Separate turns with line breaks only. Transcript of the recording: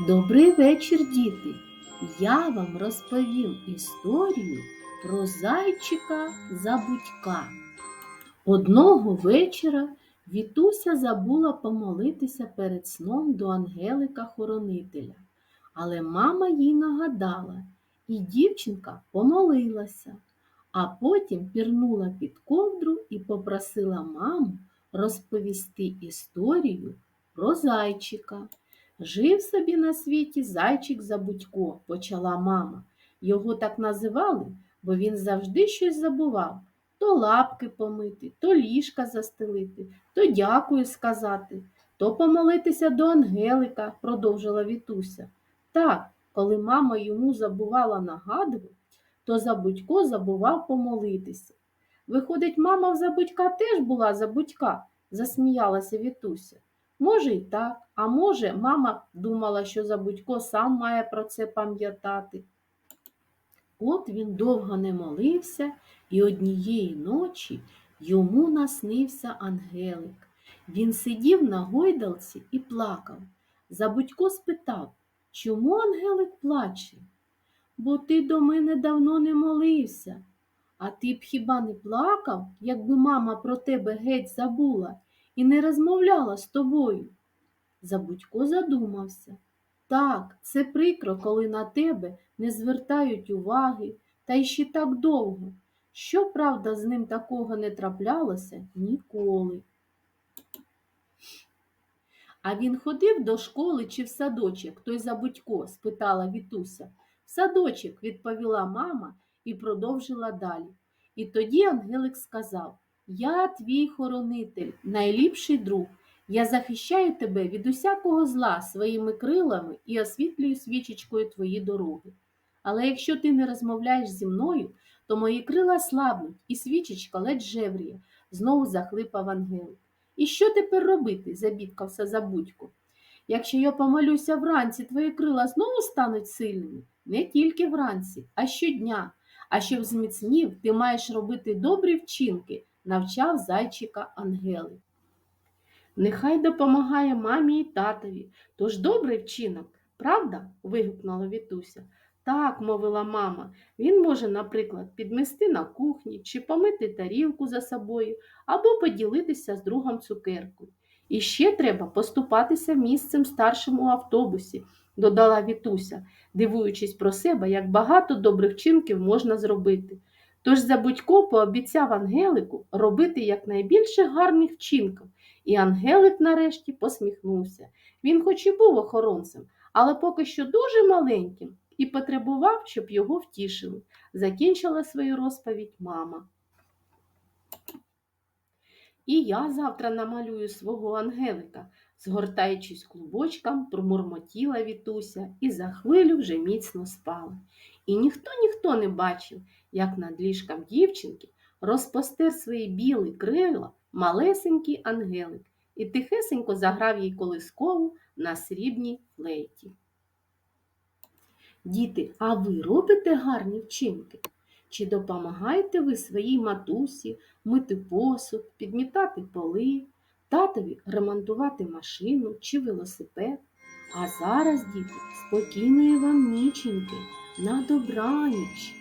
Добрий вечір, діти! Я вам розповім історію про зайчика забудька. Одного вечора Вітуся забула помолитися перед сном до ангелика-хоронителя, але мама їй нагадала, і дівчинка помолилася, а потім пірнула під ковдру і попросила маму розповісти історію про зайчика. Жив собі на світі зайчик Забудько, почала мама. Його так називали, бо він завжди щось забував. То лапки помити, то ліжка застелити, то дякую сказати, то помолитися до Ангелика, продовжила Вітуся. Так, коли мама йому забувала нагадувати, то Забудько забував помолитися. Виходить, мама в Забудька теж була Забудька, засміялася Вітуся. Може, і так, а може, мама думала, що Забудько сам має про це пам'ятати. От він довго не молився, і однієї ночі йому наснився Ангелик. Він сидів на гойдалці і плакав. Забудько спитав, чому Ангелик плаче? Бо ти до мене давно не молився. А ти б хіба не плакав, якби мама про тебе геть забула і не розмовляла з тобою? Забудько задумався. Так, це прикро, коли на тебе не звертають уваги, та й ще так довго. Щоправда, з ним такого не траплялося ніколи. А він ходив до школи чи в садочок, той Забудько? спитала Вітуся. В садочок, відповіла мама і продовжила далі. І тоді Ангелик сказав Я твій хоронитель, найліпший друг. Я захищаю тебе від усякого зла своїми крилами і освітлюю свічечкою твої дороги. Але якщо ти не розмовляєш зі мною, то мої крила слабнуть, і свічечка ледь жевріє, знову захлипав ангелик. І що тепер робити? забідкався забудько. Якщо я помолюся вранці, твої крила знову стануть сильними? Не тільки вранці, а щодня. А щоб зміцнів, ти маєш робити добрі вчинки, навчав зайчика Ангелик. Нехай допомагає мамі і татові. Тож добрий вчинок, правда? вигукнула Вітуся. Так, мовила мама, він може, наприклад, підмести на кухні чи помити тарілку за собою або поділитися з другом цукеркою. І ще треба поступатися місцем старшим у автобусі, додала Вітуся, дивуючись про себе, як багато добрих вчинків можна зробити. Тож Забудько пообіцяв Ангелику робити якнайбільше гарних вчинків, і Ангелик нарешті посміхнувся. Він хоч і був охоронцем, але поки що дуже маленьким і потребував, щоб його втішили. Закінчила свою розповідь мама. І я завтра намалюю свого Ангелика, згортаючись клубочком, промурмотіла Вітуся і за хвилю вже міцно спала. І ніхто ніхто не бачив, як над ліжком дівчинки розпостер свої білі крила малесенький ангелик і тихесенько заграв їй колискову на срібній флейті. Діти, а ви робите гарні вчинки? Чи допомагаєте ви своїй матусі мити посуд, підмітати поли, татові ремонтувати машину чи велосипед? А зараз, діти, спокійної вам ніченьки, на добраніч!